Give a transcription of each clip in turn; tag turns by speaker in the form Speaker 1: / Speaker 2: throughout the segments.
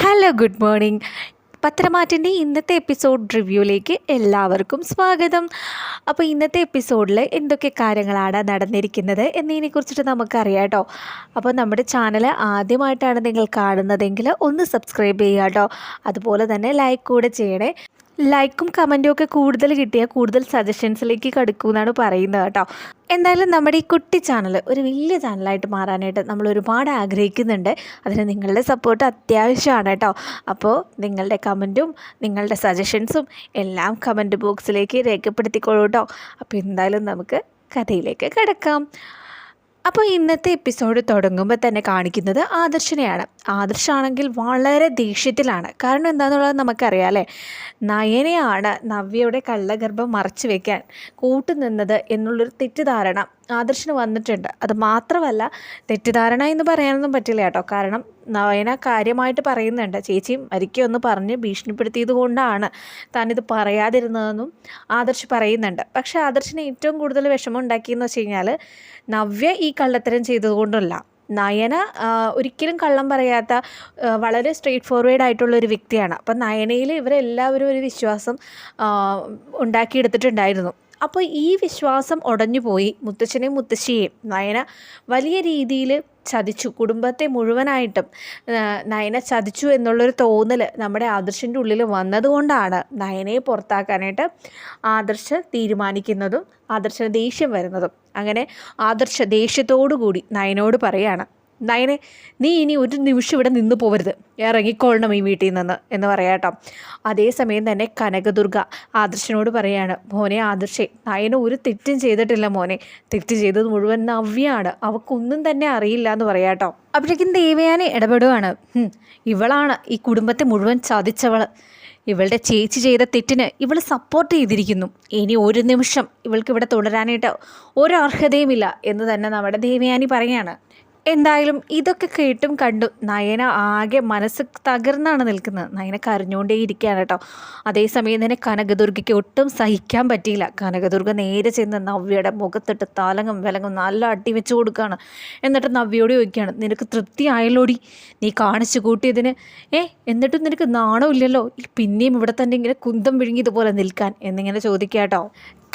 Speaker 1: Hello good morning പത്രമാറ്റിന്റെ ഇന്നത്തെ episode റിവ്യൂയിലേക്ക് എല്ലാവർക്കും സ്വാഗതം. അപ്പോൾ ഇന്നത്തെ എപ്പിസോഡിൽ എന്തൊക്കെ കാര്യങ്ങളാണ് നടന്നിരിക്കുന്നത് എന്നതിനെക്കുറിച്ചിട്ട് നമുക്കറിയാം കേട്ടോ. അപ്പോൾ നമ്മുടെ ചാനൽ ആദ്യമായിട്ടാണ് നിങ്ങൾ കാണുന്നതെങ്കിൽ ഒന്ന് സബ്സ്ക്രൈബ് ചെയ്യുക കേട്ടോ. അതുപോലെ തന്നെ ലൈക്ക് കൂടെ ചെയ്യണേ. ലൈക്കും കമന്റും ഒക്കെ കൂടുതൽ കിട്ടിയാൽ കൂടുതൽ സജഷൻസിലേക്ക് കടക്കുമെന്നാണ് പറയുന്നത് കേട്ടോ. എന്തായാലും നമ്മുടെ ഈ കുട്ടി ചാനൽ ഒരു വലിയ ചാനലായിട്ട് മാറാനായിട്ട് നമ്മൾ ഒരുപാട് ആഗ്രഹിക്കുന്നുണ്ട്. അതിന് നിങ്ങളുടെ സപ്പോർട്ട് അത്യാവശ്യമാണ് കേട്ടോ. അപ്പോൾ നിങ്ങളുടെ കമന്റും നിങ്ങളുടെ സജഷൻസും എല്ലാം കമന്റ് ബോക്സിലേക്ക് രേഖപ്പെടുത്തിക്കോളൂ കേട്ടോ. അപ്പോൾ എന്തായാലും നമുക്ക് കഥയിലേക്ക് കിടക്കാം. അപ്പോൾ ഇന്നത്തെ എപ്പിസോഡ് തുടങ്ങുമ്പോൾ തന്നെ കാണിക്കുന്നത് ആദർശനെയാണ്. ആദർശാണെങ്കിൽ വളരെ ദേഷ്യത്തിലാണ്. കാരണം എന്താണെന്നുള്ളത് നമുക്കറിയാം അല്ലേ? നയനെയാണ് നവ്യയുടെ കള്ളഗർഭം മറച്ചു വയ്ക്കാൻ കൂട്ടുനിന്നത് എന്നുള്ളൊരു തെറ്റിദ്ധാരണ ആദർശന് വന്നിട്ടുണ്ട്. അത് മാത്രമല്ല തെറ്റിദ്ധാരണ എന്ന് പറയാനൊന്നും പറ്റില്ല കേട്ടോ. കാരണം നയന കാര്യമായിട്ട് പറയുന്നുണ്ട് ചേച്ചി മരിക്കുമെന്ന് പറഞ്ഞ് ഭീഷണിപ്പെടുത്തിയത് കൊണ്ടാണ് താനിത് പറയാതിരുന്നതെന്നും ആദർശ് പറയുന്നുണ്ട്. പക്ഷേ ആദർശന് ഏറ്റവും കൂടുതൽ വിഷമം ഉണ്ടാക്കിയെന്ന് വെച്ച് കഴിഞ്ഞാൽ നവ്യ ഈ കള്ളത്തരം ചെയ്തതുകൊണ്ടല്ല നയന ഒരിക്കലും കള്ളം പറയാത്ത വളരെ സ്ട്രെയിറ്റ് ഫോർവേഡ് ആയിട്ടുള്ള ഒരു വ്യക്തിയാണ്. അപ്പം നയനയിൽ ഇവരെല്ലാവരും ഒരു വിശ്വാസം ഉണ്ടാക്കിയെടുത്തിട്ടുണ്ടായിരുന്നു. അപ്പോൾ ഈ വിശ്വാസം ഉടഞ്ഞു പോയി മുത്തച്ഛനെയും മുത്തശ്ശിയെയും. നയന വലിയ രീതിയിൽ ചതിച്ചു. കുടുംബത്തെ മുഴുവനായിട്ടും നയന ചതിച്ചു എന്നുള്ളൊരു തോന്നൽ നമ്മുടെ ആദർശിന്റെ ഉള്ളിൽ വന്നതുകൊണ്ടാണ് നയനയെ പുറത്താക്കാനായിട്ട് ആദർശ തീരുമാനിക്കുന്നതും ആദർശന് ദേഷ്യം വരുന്നതും. അങ്ങനെ ആദർശ ദേഷ്യത്തോടു കൂടി നയനോട് പറയാണ് നയനെ നീ ഇനി ഒരു നിമിഷം ഇവിടെ നിന്ന് പോകരുത് ഇറങ്ങിക്കൊള്ളണം ഈ വീട്ടിൽ നിന്ന് എന്ന് പറയാട്ടോ അതേസമയം തന്നെ കനകദുർഗ ആദർശനോട് പറയാണ് മോനെ ആദർശേ നയന ഒരു തെറ്റും ചെയ്തിട്ടില്ല മോനെ. തെറ്റ് ചെയ്തത് മുഴുവൻ നവ്യാണ്. അവക്കൊന്നും തന്നെ അറിയില്ല എന്ന് പറയാട്ടോ അപ്പോഴേക്കും ദേവയാനെ ഇടപെടുവാണ് ഇവളാണ് ഈ കുടുംബത്തെ മുഴുവൻ ചതിച്ചവൾ ഇവളുടെ ചേച്ചി ചെയ്ത തെറ്റിന് ഇവൾ സപ്പോർട്ട് ചെയ്തിരിക്കുന്നു. ഇനി ഒരു നിമിഷം ഇവൾക്ക് ഇവിടെ തുടരാനായിട്ട് ഒരു അർഹതയുമില്ല എന്ന് തന്നെ നമ്മുടെ ദേവയാനി പറയാണ്. എന്തായാലും ഇതൊക്കെ കേട്ടും കണ്ടും നയന ആകെ മനസ്സ് തകർന്നാണ് നിൽക്കുന്നത്. നയന കരഞ്ഞുകൊണ്ടേ ഇരിക്കുകയാണ് കേട്ടോ. അതേസമയം തന്നെ കനകദുർഗയ്ക്ക് ഒട്ടും സഹിക്കാൻ പറ്റിയില്ല. കനകദുർഗ നേരെ ചെന്ന് നവ്യയുടെ മുഖത്തിട്ട് തലങ്ങും വിലങ്ങും നല്ല അട്ടി വെച്ച് കൊടുക്കുകയാണ്. എന്നിട്ട് നവ്യയോട് ചോദിക്കുകയാണ് നിനക്ക് തൃപ്തി ആയല്ലോടി? നീ കാണിച്ചു കൂട്ടിയതിന്? ഏ എന്നിട്ടും നിനക്ക് നാണമില്ലല്ലോ? പിന്നെയും ഇവിടെ തന്നെ ഇങ്ങനെ കുന്തം വിഴുങ്ങിയതുപോലെ നിൽക്കാൻ? എന്നിങ്ങനെ ചോദിക്കാട്ടോ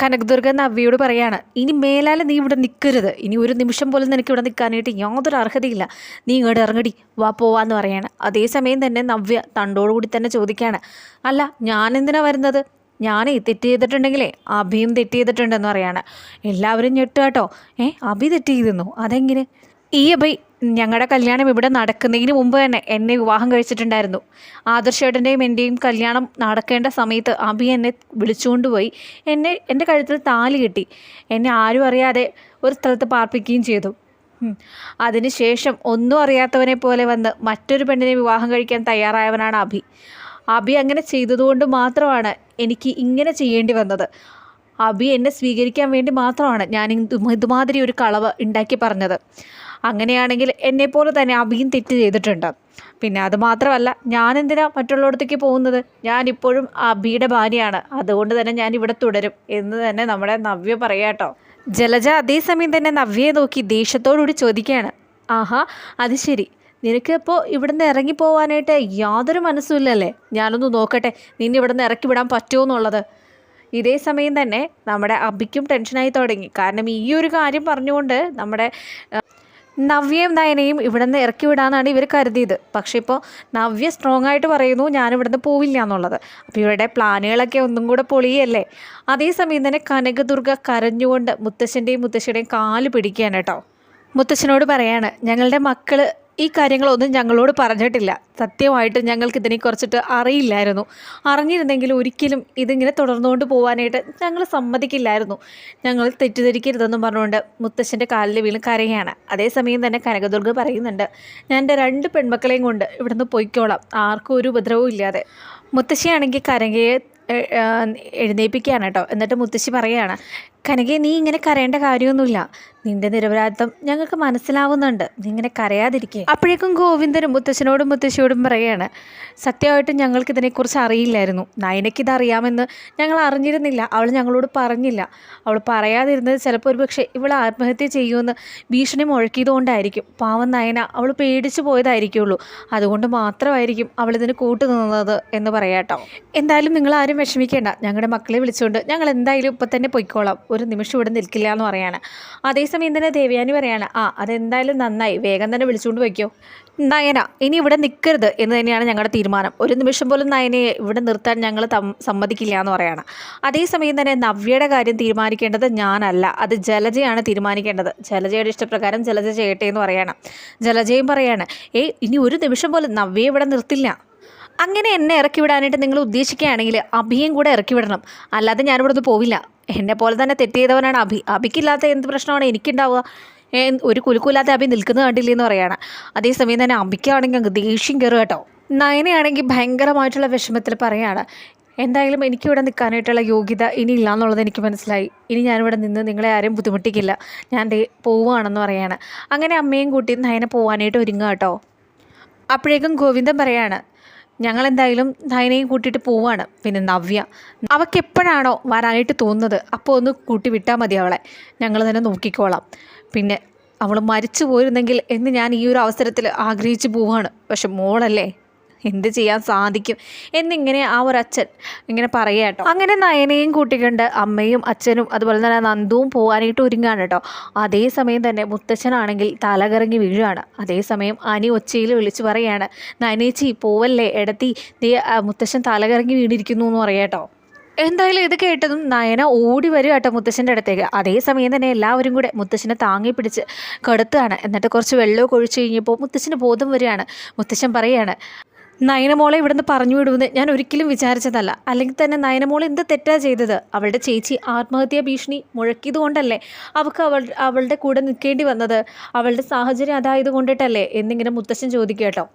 Speaker 1: കനകദുർഗ നവ്യയോട് പറയാണ് ഇനി മേലാലെ നീ ഇവിടെ നിൽക്കരുത് ഇനി ഒരു നിമിഷം പോലും നിനക്ക് ഇവിടെ നിൽക്കാനായിട്ട് യാതൊരു അർഹതയില്ല. നീ ഇങ്ങോട്ട് ഇറങ്ങടി വാ പോവാന്ന് പറയാണ്. അതേസമയം തന്നെ നവ്യ തണ്ടോടുകൂടി തന്നെ ചോദിക്കുകയാണ് അല്ല ഞാൻ എന്തിനാ വരുന്നത്? ഞാനേ തെറ്റ് ചെയ്തിട്ടുണ്ടെങ്കിലേ അഭിയും തെറ്റ് ചെയ്തിട്ടുണ്ടെന്ന് പറയാണ്. എല്ലാവരും ഞെട്ടുക ഏ അഭി തെറ്റ് ചെയ്തിരുന്നു. അതെങ്ങനെ? ഈ അഭി ഞങ്ങളുടെ കല്യാണം ഇവിടെ നടക്കുന്നതിന് മുമ്പ് തന്നെ എന്നെ വിവാഹം കഴിച്ചിട്ടുണ്ടായിരുന്നു. ആദർശേട്ടന്റെയും എന്റെയും കല്യാണം നടക്കേണ്ട സമയത്ത് അഭി എന്നെ വിളിച്ചുകൊണ്ടുപോയി എന്നെ എന്റെ കഴുത്തിൽ താലി കിട്ടി. എന്നെ ആരും അറിയാതെ ഒരു സ്ഥലത്ത് പാർപ്പിക്കുകയും ചെയ്തു. അതിനുശേഷം ഒന്നും അറിയാത്തവനെ പോലെ വന്ന് മറ്റൊരു പെണ്ണിനെ വിവാഹം കഴിക്കാൻ തയ്യാറായവനാണ് അഭി. അഭി അങ്ങനെ ചെയ്തതുകൊണ്ട് മാത്രമാണ് എനിക്ക് ഇങ്ങനെ ചെയ്യേണ്ടി വന്നത്. അഭി എന്നെ സ്വീകരിക്കാൻ വേണ്ടി മാത്രമാണ് ഞാൻ ഇതുമാതിരി ഒരു കളവ് ഉണ്ടാക്കി പറഞ്ഞത്. അങ്ങനെയാണെങ്കിൽ എന്നെപ്പോലെ തന്നെ അബിയും തെറ്റ് ചെയ്തിട്ടുണ്ട്. പിന്നെ അത് മാത്രമല്ല ഞാൻ എന്തിനാ മറ്റുള്ളവടത്തേക്ക് പോകുന്നത്? ഞാൻ ഇപ്പോഴും അഭിയുടെ ഭാര്യയാണ്. അതുകൊണ്ട് തന്നെ ഞാൻ ഇവിടെ തുടരും എന്ന് തന്നെ നമ്മുടെ നവ്യ പറയാട്ടോ ജലജ അതേസമയം തന്നെ നവ്യയെ നോക്കി ദേഷ്യത്തോടുകൂടി ചോദിക്കുകയാണ്. ആഹാ അത് ശരി. നിനക്ക് നിനക്കിപ്പോൾ ഇവിടുന്ന് ഇറങ്ങി പോകാനായിട്ട് യാതൊരു മനസ്സുമില്ലല്ലേ ഞാനൊന്ന് നോക്കട്ടെ നിന്നെ ഇവിടുന്ന് ഇറക്കി വിടാൻ പറ്റുമോ എന്നുള്ളത്. ഇതേ സമയം തന്നെ നമ്മുടെ അബിക്കും ടെൻഷനായി തുടങ്ങി. കാരണം ഈ ഒരു കാര്യം പറഞ്ഞുകൊണ്ട് നമ്മുടെ നവ്യയും നയനയും ഇവിടെ നിന്ന് ഇറക്കി വിടാന്നാണ് ഇവർ കരുതിയത്. പക്ഷേ ഇപ്പോൾ നവ്യ സ്ട്രോങ് ആയിട്ട് പറയുന്നു ഞാൻ ഇവിടുന്ന് പോവില്ല എന്നുള്ളത്. അപ്പോൾ ഇവരുടെ പ്ലാനുകളൊക്കെ ഒന്നും കൂടെ പൊളിയല്ലേ? അതേസമയം തന്നെ കനകദുർഗ കരഞ്ഞുകൊണ്ട് മുത്തശ്ശന്റെയും മുത്തശ്ശിയുടെയും കാൽ പിടിക്കുകയാണ് കേട്ടോ. മുത്തശ്ശനോട് പറയാണ് ഞങ്ങളുടെ മക്കൾ ഈ കാര്യങ്ങളൊന്നും ഞങ്ങളോട് പറഞ്ഞിട്ടില്ല. സത്യമായിട്ട് ഞങ്ങൾക്ക് ഇതിനെക്കുറിച്ചിട്ട് അറിയില്ലായിരുന്നു. അറിഞ്ഞിരുന്നെങ്കിൽ ഒരിക്കലും ഇതിങ്ങനെ തുടർന്നുകൊണ്ട് പോകാനായിട്ട് ഞങ്ങൾ സമ്മതിക്കില്ലായിരുന്നു. ഞങ്ങൾ തെറ്റിദ്ധരിക്കരുതെന്നും പറഞ്ഞുകൊണ്ട് മുത്തശ്ശന്റെ കാലിൽ വീണ് കരയാണ് അതേസമയം തന്നെ കനകദുർഗ പറയുന്നുണ്ട് ഞാൻ എന്റെ രണ്ട് പെൺമക്കളെയും കൊണ്ട് ഇവിടുന്ന് പൊയ്ക്കോളാം. ആർക്കും ഒരു ഉപദ്രവവും ഇല്ലാതെ. മുത്തശ്ശിയാണെങ്കിൽ കരകയെ എഴുന്നേൽപ്പിക്കുകയാണ് കേട്ടോ. എന്നിട്ട് മുത്തശ്ശി പറയുകയാണ് കനകെ നീ ഇങ്ങനെ കരയേണ്ട കാര്യമൊന്നുമില്ല. നിന്റെ നിരപരാധിത്വം ഞങ്ങൾക്ക് മനസ്സിലാവുന്നുണ്ട്. നീ ഇങ്ങനെ കരയാതിരിക്കുക അപ്പോഴേക്കും ഗോവിന്ദനും മുത്തശ്ശനോടും മുത്തശ്ശിയോടും പറയുകയാണ് സത്യമായിട്ടും ഞങ്ങൾക്ക് ഇതിനെക്കുറിച്ച് അറിയില്ലായിരുന്നു. നയനയ്ക്കിത് അറിയാമെന്ന് ഞങ്ങൾ അറിഞ്ഞിരുന്നില്ല. അവൾ ഞങ്ങളോട് പറഞ്ഞില്ല. അവൾ പറയാതിരുന്നത് ചിലപ്പോൾ ഒരു പക്ഷേ ഇവൾ ആത്മഹത്യ ചെയ്യുമെന്ന് ഭീഷണി മുഴക്കിയതുകൊണ്ടായിരിക്കും. പാവം നയന അവൾ പേടിച്ചു പോയതായിരിക്കുള്ളൂ. അതുകൊണ്ട് മാത്രമായിരിക്കും അവൾ കൂട്ടു നിന്നത് എന്ന് പറയാട്ടോ. എന്തായാലും നിങ്ങൾ ആരും വിഷമിക്കേണ്ട. ഞങ്ങളുടെ മക്കളെ വിളിച്ചുകൊണ്ട് ഞങ്ങൾ എന്തായാലും ഇപ്പം തന്നെ പൊയ്ക്കോളാം. ഒരു നിമിഷം ഇവിടെ നിൽക്കില്ല എന്ന് പറയാണ്. അതേസമയം തന്നെ ദേവയാനി പറയാണ് ആ അതെന്തായാലും നന്നായി. വേഗം തന്നെ വിളിച്ചുകൊണ്ട് വയ്ക്കോ. നയന ഇനി ഇവിടെ നിൽക്കരുത് എന്ന് തന്നെയാണ് ഞങ്ങളുടെ തീരുമാനം. ഒരു നിമിഷം പോലും നയനയെ ഇവിടെ നിർത്താൻ ഞങ്ങൾ സമ്മതിക്കില്ല എന്ന് പറയാണ്. അതേസമയം തന്നെ നവ്യയുടെ കാര്യം തീരുമാനിക്കേണ്ടത് ഞാനല്ല. അത് ജലജയാണ് തീരുമാനിക്കേണ്ടത്. ജലജയുടെ ഇഷ്ടപ്രകാരം ജലജ ചെയ്യട്ടെ എന്ന് പറയാണ്. ജലജയും പറയാണ് ഏയ് ഇനി ഒരു നിമിഷം പോലും നവ്യയെ ഇവിടെ നിർത്തില്ല. അങ്ങനെ എന്നെ ഇറക്കി വിടാനായിട്ട് നിങ്ങൾ ഉദ്ദേശിക്കുകയാണെങ്കിൽ അഭിയും കൂടെ ഇറക്കി വിടണം. അല്ലാതെ ഞാനിവിടെ നിന്ന് പോവില്ല. എന്നെ പോലെ തന്നെ തെറ്റ് ചെയ്തവനാണ് അഭി. അഭിക്കില്ലാത്ത എന്ത് പ്രശ്നമാണ് എനിക്കുണ്ടാവുക? ഒരു കുലുക്കൂല്ലാത്ത അഭി നിൽക്കുന്നത് കണ്ടില്ലെന്ന് പറയാണ്. അതേസമയം തന്നെ അഭിക്കാണെങ്കിൽ അങ്ങ് ദേഷ്യം കയറുക കേട്ടോ. നയനയാണെങ്കിൽ ഭയങ്കരമായിട്ടുള്ള വിഷമത്തിൽ പറയാണ് എന്തായാലും എനിക്കിവിടെ നിൽക്കാനായിട്ടുള്ള യോഗ്യത ഇനി ഇല്ല എന്നുള്ളത് എനിക്ക് മനസ്സിലായി. ഇനി ഞാനിവിടെ നിന്ന് നിങ്ങളെ ആരും ബുദ്ധിമുട്ടിക്കില്ല. ഞാൻ ദേ പോവുകയാണെന്ന് പറയാണ്. അങ്ങനെ അമ്മയും കൂട്ടി നയനെ പോവാനായിട്ട് ഒരുങ്ങുക കേട്ടോ. അപ്പോഴേക്കും ഗോവിന്ദൻ പറയാണ് ഞങ്ങൾ എന്തായാലും നയനയും കൂട്ടിയിട്ട് പോവാണ്. പിന്നെ നവ്യ. അവൾക്ക് എപ്പോഴാണോ വരാനായിട്ട് തോന്നുന്നത്? അപ്പോൾ ഒന്ന് കൂട്ടി വിട്ടാൽ മതി അവളെ. ഞങ്ങൾ തന്നെ നോക്കിക്കോളാം. പിന്നെ അവൾ മരിച്ചു പോയിരുന്നെങ്കിൽ എന്ന് ഞാൻ ഈ ഒരു അവസരത്തിൽ ആഗ്രഹിച്ചു പോവാണ്. പക്ഷെ മോളല്ലേ? എന്ത് ചെയ്യാൻ സാധിക്കും എന്നിങ്ങനെ ആ ഒരു അച്ഛൻ ഇങ്ങനെ പറയുക കേട്ടോ. അങ്ങനെ നയനയും കൂട്ടിക്കൊണ്ട് അമ്മയും അച്ഛനും അതുപോലെ തന്നെ നന്ദുവും പോകാനായിട്ട് ഒരുങ്ങാണ് കേട്ടോ. അതേസമയം തന്നെ മുത്തച്ഛനാണെങ്കിൽ തലകറങ്ങി വീഴുകയാണ്. അതേസമയം അനി ഒച്ചയിൽ വിളിച്ച് പറയുകയാണ് നയനേച്ചി പോവല്ലേ? എടത്തി നീ മുത്തച്ഛൻ തലകറങ്ങി വീണിരിക്കുന്നു എന്ന് പറയാം കേട്ടോ. എന്തായാലും ഇത് കേട്ടതും നയന ഓടി വരും കേട്ടോ മുത്തശ്ശന്റെ അടുത്തേക്ക്. അതേസമയം തന്നെ എല്ലാവരും കൂടെ മുത്തശ്ശനെ താങ്ങി പിടിച്ച് കെടുത്തുകയാണ്. എന്നിട്ട് കുറച്ച് വെള്ളമൊക്കെ ഒഴിച്ചു കഴിഞ്ഞപ്പോൾ മുത്തശ്ശന് ബോധം വരികയാണ്. മുത്തശ്ശൻ പറയാണ് നയനമോളെ ഇവിടുന്ന് പറഞ്ഞു വിടുമെന്ന് ഞാൻ ഒരിക്കലും വിചാരിച്ചതല്ല. അല്ലെങ്കിൽ തന്നെ നയനമോൾ എന്ത് തെറ്റാ ചെയ്തത്? അവളുടെ ചേച്ചി ആത്മഹത്യാ ഭീഷണി മുഴക്കിയത് കൊണ്ടല്ലേ അവൾക്ക് അവൾ അവളുടെ കൂടെ നിൽക്കേണ്ടി വന്നത്? അവളുടെ സാഹചര്യം അതായത് കൊണ്ടിട്ടല്ലേ? എന്നിങ്ങനെ മുത്തശ്ശൻ ചോദിക്കുക കേട്ടോ.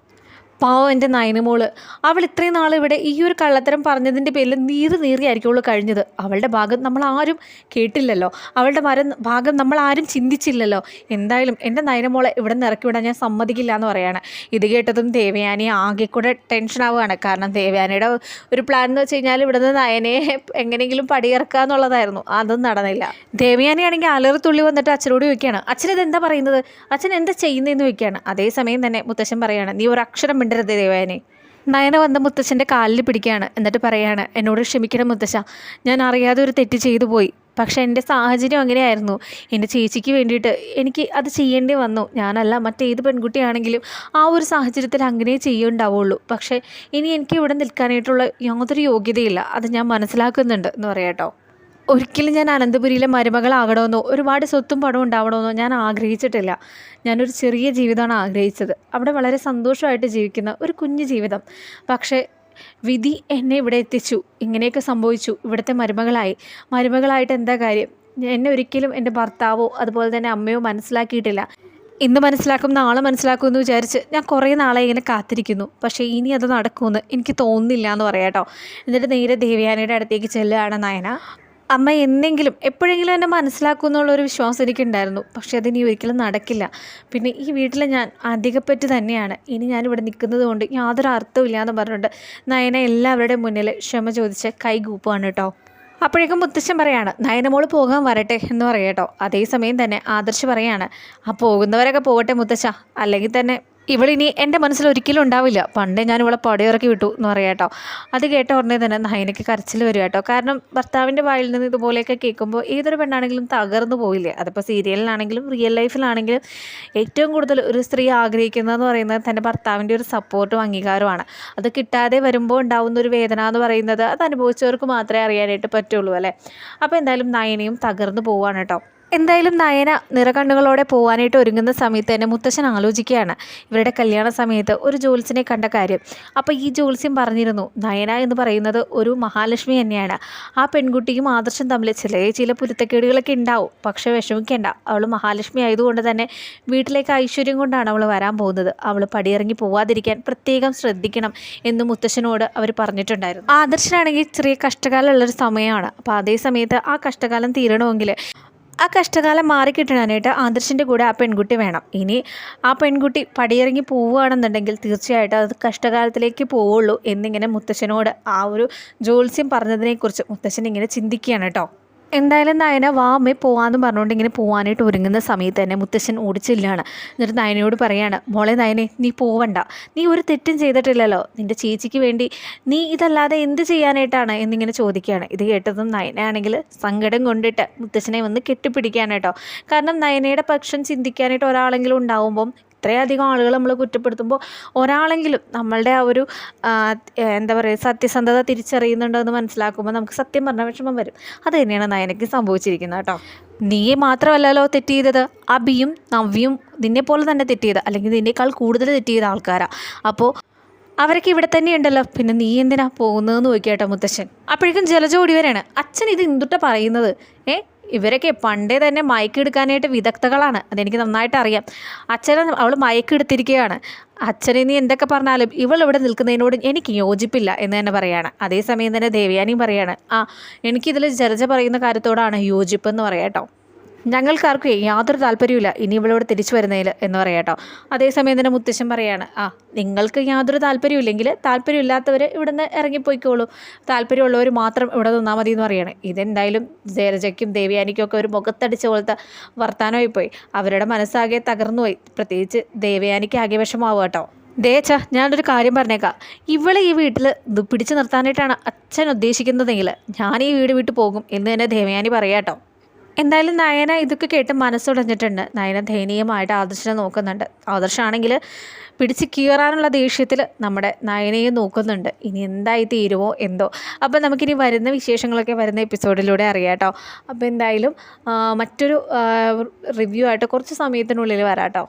Speaker 1: പാവം എന്റെ നയനമോൾ അവൾ ഇത്രയും നാൾ ഇവിടെ ഈ ഒരു കള്ളത്തരം പറഞ്ഞതിന്റെ പേരിൽ നീറി നീറിയായിരിക്കുള്ളൂ കഴിഞ്ഞത്. അവളുടെ ഭാഗം നമ്മൾ ആരും കേട്ടില്ലല്ലോ. അവളുടെ മരം ഭാഗം നമ്മൾ ആരും ചിന്തിച്ചില്ലല്ലോ. എന്തായാലും എന്റെ നയനമോളെ ഇവിടെ നിന്ന് ഇറക്കി വിടാൻ ഞാൻ സമ്മതിക്കില്ല എന്ന് പറയാണ്. ഇത് കേട്ടതും ദേവയാനി ആകെ കൂടെ ടെൻഷൻ ആവുകയാണ്. കാരണം ദേവയാനിയുടെ ഒരു പ്ലാൻ എന്ന് വെച്ച് കഴിഞ്ഞാൽ ഇവിടെ നിന്ന് നയനയെ എങ്ങനെയെങ്കിലും പടിയിറക്കുക എന്നുള്ളതായിരുന്നു. അതൊന്നും നടന്നില്ല. ദേവയാനി ആണെങ്കിൽ അലറി തുള്ളി വന്നിട്ട് അച്ഛനോട് ചോദിക്കുകയാണ് അച്ഛൻ എന്താ പറയുന്നത്? അച്ഛൻ എന്താ ചെയ്യുന്നതെന്ന് ചോദിക്കുകയാണ്. അതേസമയം തന്നെ മുത്തശ്ശൻ പറയാണ് നീ ഒരു അക്ഷരം മിണ്ടരുത് ദേവയാനി നയന വന്ന് മുത്തശ്ശന്റെ കാലിൽ പിടിക്കുകയാണ്. എന്നിട്ട് പറയാണ് എന്നോട് ക്ഷമിക്കണം മുത്തശ്ശ. ഞാൻ അറിയാതെ ഒരു തെറ്റ് ചെയ്തു പോയി. പക്ഷേ എന്റെ സാഹചര്യം അങ്ങനെയായിരുന്നു. എന്റെ ചേച്ചിക്ക് വേണ്ടിയിട്ട് എനിക്ക് അത് ചെയ്യേണ്ടി വന്നു. ഞാനല്ല മറ്റേത് പെൺകുട്ടിയാണെങ്കിലും ആ ഒരു സാഹചര്യത്തിൽ അങ്ങനെ ചെയ്യുണ്ടാവുള്ളൂ. പക്ഷേ ഇനി എനിക്ക് ഇവിടെ നിൽക്കാനായിട്ടുള്ള യാതൊരു യോഗ്യതയില്ല. അത് ഞാൻ മനസ്സിലാക്കുന്നുണ്ട്. എന്ന് പറയാം കേട്ടോ. ഒരിക്കലും ഞാൻ അനന്തപുരിയിലെ മരുമകളാകണമെന്നോ ഒരുപാട് സ്വത്തും പണവും ഉണ്ടാവണമെന്നോ ഞാൻ ആഗ്രഹിച്ചിട്ടില്ല. ഞാനൊരു ചെറിയ ജീവിതമാണ് ആഗ്രഹിച്ചത്. അവിടെ വളരെ സന്തോഷമായിട്ട് ജീവിക്കുന്ന ഒരു കുഞ്ഞു ജീവിതം. പക്ഷേ വിധി എന്നെ ഇവിടെ എത്തിച്ചു. ഇങ്ങനെയൊക്കെ സംഭവിച്ചു. ഇവിടുത്തെ മരുമകളായി. മരുമകളായിട്ട് എന്താ കാര്യം? എന്നെ ഒരിക്കലും എന്റെ ഭർത്താവോ അതുപോലെ തന്നെ അമ്മയോ മനസ്സിലാക്കിയിട്ടില്ല. ഇന്ന് മനസ്സിലാക്കും നാളെ മനസ്സിലാക്കും എന്ന് വിചാരിച്ച് ഞാൻ കുറേ നാളെ ഇങ്ങനെ കാത്തിരിക്കുന്നു. പക്ഷേ ഇനി അത് നടക്കുമെന്ന് എനിക്ക് തോന്നുന്നില്ല എന്ന് പറയാം കേട്ടോ. എന്നിട്ട് നേരെ ദേവയാനിയുടെ അടുത്തേക്ക് ചെല്ലുകയാണ് നയന. അമ്മ എന്നെങ്കിലും എപ്പോഴെങ്കിലും എന്നെ മനസ്സിലാക്കുമെന്നുള്ളൊരു വിശ്വാസം എനിക്കുണ്ടായിരുന്നു. പക്ഷേ അതിനി ഒരിക്കലും നടക്കില്ല. പിന്നെ ഈ വീട്ടിൽ ഞാൻ അധികപ്പറ്റ് തന്നെയാണ്. ഇനി ഞാനിവിടെ നിൽക്കുന്നത് കൊണ്ട് യാതൊരു അർത്ഥമില്ലാന്ന് പറഞ്ഞിട്ട് നയന എല്ലാവരുടെയും മുന്നിൽ ക്ഷമ ചോദിച്ച് കൈകൂപ്പാണ് കേട്ടോ. അപ്പോഴേക്കും മുത്തശ്ശൻ പറയാണ് നയനമോൾ പോകാൻ വരട്ടെ എന്ന് പറയട്ടോ അതേസമയം തന്നെ ആദർശ് പറയാണ് ആ പോകുന്നവരൊക്കെ പോകട്ടെ മുത്തശ്ശ. അല്ലെങ്കിൽ തന്നെ ഇവളിനി എന്റെ മനസ്സിൽ ഒരിക്കലും ഉണ്ടാവില്ല. പണ്ടേ ഞാൻ ഇവളെ പടയിറക്കി വിട്ടു എന്ന് പറയാം കേട്ടോ. അത് കേട്ട ഉടനെ തന്നെ നയനയ്ക്ക് കരച്ചിൽ വരും കേട്ടോ. കാരണം ഭർത്താവിന്റെ വായിൽ നിന്ന് ഇതുപോലെയൊക്കെ കേൾക്കുമ്പോൾ ഏതൊരു പെണ്ണാണെങ്കിലും തകർന്നു പോയില്ലേ അതിപ്പോൾ സീരിയലിലാണെങ്കിലും റിയൽ ലൈഫിലാണെങ്കിലും ഏറ്റവും കൂടുതൽ ഒരു സ്ത്രീ ആഗ്രഹിക്കുന്നതെന്ന് പറയുന്നത് തന്റെ ഭർത്താവിന്റെ ഒരു സപ്പോർട്ടും അംഗീകാരമാണ് അത് കിട്ടാതെ വരുമ്പോൾ ഉണ്ടാവുന്ന ഒരു വേദന എന്ന് പറയുന്നത് അത് അനുഭവിച്ചവർക്ക് മാത്രമേ അറിയാനായിട്ട് പറ്റുള്ളൂ അല്ലേ? അപ്പോൾ എന്തായാലും നയനയും തകർന്നു പോവാണ് കേട്ടോ. എന്തായാലും നയന നിറകണ്ണുകളോടെ പോകാനായിട്ട് ഒരുങ്ങുന്ന സമയത്ത് തന്നെ മുത്തശ്ശൻ ആലോചിക്കുകയാണ്. ഇവരുടെ കല്യാണ സമയത്ത് ഒരു ജോത്സ്യനെ കണ്ട കാര്യം. അപ്പോൾ ഈ ജോത്സ്യം പറഞ്ഞിരുന്നു നയന എന്ന് പറയുന്നത് ഒരു മഹാലക്ഷ്മി തന്നെയാണ്. ആ പെൺകുട്ടിയും ആദർശം തമ്മിൽ ചില ചില പുരുത്തക്കേടുകളൊക്കെ ഉണ്ടാവും. പക്ഷേ വിഷമിക്കേണ്ട അവൾ മഹാലക്ഷ്മി ആയതുകൊണ്ട് തന്നെ വീട്ടിലേക്ക് ഐശ്വര്യം കൊണ്ടാണ് അവൾ വരാൻ പോകുന്നത്. അവൾ പടിയിറങ്ങി പോവാതിരിക്കാൻ പ്രത്യേകം ശ്രദ്ധിക്കണം എന്ന് മുത്തശ്ശനോട് അവർ പറഞ്ഞിട്ടുണ്ടായിരുന്നു. ആദർശനാണെങ്കിൽ ചെറിയ കഷ്ടകാലമുള്ളൊരു സമയമാണ്. അപ്പോൾ അതേ സമയത്ത് ആ കഷ്ടകാലം തീരണമെങ്കിൽ ആ കഷ്ടകാലം മാറിക്കിട്ടണാനായിട്ട് ആദർശിന്റെ കൂടെ ആ പെൺകുട്ടി വേണം. ഇനി ആ പെൺകുട്ടി പടിയിറങ്ങി പോവുകയാണെന്നുണ്ടെങ്കിൽ തീർച്ചയായിട്ടും അത് കഷ്ടകാലത്തിലേക്ക് പോവുള്ളൂ എന്നിങ്ങനെ മുത്തശ്ശനോട് ആ ഒരു ജോത്സ്യം പറഞ്ഞതിനെക്കുറിച്ച് മുത്തശ്ശൻ ഇങ്ങനെ ചിന്തിക്കുകയാണ് കേട്ടോ. എന്തായാലും നയന വാ അമ്മേ പോവാന്ന് പറഞ്ഞുകൊണ്ട് ഇങ്ങനെ പോകാനായിട്ട് ഒരുങ്ങുന്ന സമയത്ത് തന്നെ മുത്തശ്ശൻ ഓടിച്ചില്ലാണ്. എന്നിട്ട് നയനയോട് പറയാണ് മോളെ നയനെ നീ പോവണ്ട. നീ ഒരു തെറ്റും ചെയ്തിട്ടില്ലല്ലോ. നിന്റെ ചേച്ചിക്ക് വേണ്ടി നീ ഇതല്ലാതെ എന്ത് ചെയ്യാനായിട്ടാണ്? എന്നിങ്ങനെ ചോദിക്കുകയാണ്. ഇത് കേട്ടതും നയനയാണെങ്കിൽ സങ്കടം കൊണ്ടിട്ട് മുത്തശ്ശനെ വന്ന് കെട്ടിപ്പിടിക്കാനായിട്ടോ കേട്ടോ. കാരണം നയനയുടെ പക്ഷം ചിന്തിക്കാനായിട്ട് ഒരാളെങ്കിലും ഉണ്ടാവുമ്പം ഇത്രയധികം ആളുകൾ നമ്മൾ കുറ്റപ്പെടുത്തുമ്പോൾ ഒരാളെങ്കിലും നമ്മളുടെ ആ ഒരു എന്താ പറയുക സത്യസന്ധത തിരിച്ചറിയുന്നുണ്ടോ എന്ന് മനസ്സിലാക്കുമ്പോൾ നമുക്ക് സത്യം പറഞ്ഞ വിഷമം വരും. അത് തന്നെയാണ് നയനയ്ക്ക് സംഭവിച്ചിരിക്കുന്നത് കേട്ടോ. നീ മാത്രമല്ലല്ലോ തെറ്റ് ചെയ്തത്. അബിയും നവ്യും നിന്നെപ്പോലെ തന്നെ തെറ്റ് ചെയ്ത അല്ലെങ്കിൽ നിന്നേക്കാൾ കൂടുതൽ തെറ്റ് ചെയ്ത ആൾക്കാരാണ് അപ്പോൾ അവരൊക്കെ ഇവിടെ തന്നെ ഉണ്ടല്ലോ. പിന്നെ നീ എന്തിനാ പോകുന്നതെന്ന് ചോദിക്കട്ടോ മുത്തശ്ശൻ. അപ്പോഴേക്കും ജലജോടി വരെയാണ് അച്ഛൻ ഇത് എന്തുട്ട പറയുന്നത്? ഏ? ഇവരൊക്കെ പണ്ടേ തന്നെ മയക്കെടുക്കാനായിട്ട് വിദഗ്ധകളാണ്. അതെനിക്ക് നന്നായിട്ട് അറിയാം. അച്ഛനെ അവൾ മയക്കെടുത്തിരിക്കുകയാണ് അച്ഛനെ നീ എന്തൊക്കെ പറഞ്ഞാലും ഇവൾ ഇവിടെ നിൽക്കുന്നതിനോട് എനിക്ക് യോജിപ്പില്ല എന്ന് തന്നെ പറയാണ്. അതേസമയം തന്നെ ദേവയാനിയും പറയാണ് ആ എനിക്കിതിൽ ജലജ പറയുന്ന കാര്യത്തോടാണ് യോജിപ്പ് എന്ന് പറയാം കേട്ടോ ഞങ്ങൾക്കാർക്കും യാതൊരു താല്പര്യമില്ല ഇനി ഇവളോട് തിരിച്ചു വരുന്നതിൽ എന്ന് പറയാം കേട്ടോ. അതേസമയം തന്നെ മുത്തശ്ശൻ പറയാണ് ആ നിങ്ങൾക്ക് യാതൊരു താല്പര്യമില്ലെങ്കിൽ താല്പര്യമില്ലാത്തവർ നിന്ന് ഇറങ്ങിപ്പോയിക്കോളൂ. താല്പര്യമുള്ളവർ മാത്രം ഇവിടെ നിന്നാൽ മതി എന്ന് പറയാണ്. ഇതെന്തായാലും ജയരജയ്ക്കും ദേവയാനിക്കും ഒക്കെ ഒരു മുഖത്തടിച്ച പോലത്തെ വർത്തമാനമായി പോയി അവരുടെ മനസ്സാകെ തകർന്നു പോയി പ്രത്യേകിച്ച് ദേവയാനിക്ക് ആകെ വിഷമാവുക കേട്ടോ. ദേച്ച ഞാനൊരു കാര്യം പറഞ്ഞേക്കാം. ഇവളെ ഈ വീട്ടിൽ പിടിച്ചു നിർത്താനായിട്ടാണ് അച്ഛൻ ഉദ്ദേശിക്കുന്നതെങ്കിൽ ഞാൻ ഈ വീട് വിട്ടു പോകും എന്ന് തന്നെ ദേവയാനി പറയാട്ടോ എന്തായാലും നയന ഇതൊക്കെ കേട്ട് മനസ്സുടഞ്ഞിട്ടുണ്ട്. നയന ദയനീയമായിട്ട് ആദർശനെ നോക്കുന്നുണ്ട്. ആദർശാണെങ്കിൽ പിടിച്ച് കീറാനുള്ള ദേഷ്യത്തിൽ നമ്മുടെ നയനയെ നോക്കുന്നുണ്ട്. ഇനി എന്തായി തീരുമോ എന്തോ. അപ്പോൾ നമുക്കിനി വരുന്ന വിശേഷങ്ങളൊക്കെ വരുന്ന എപ്പിസോഡിലൂടെ അറിയാം കേട്ടോ. അപ്പോൾ എന്തായാലും മറ്റൊരു റിവ്യൂ ആയിട്ട് കുറച്ച് സമയത്തിനുള്ളിൽ വരാം കേട്ടോ.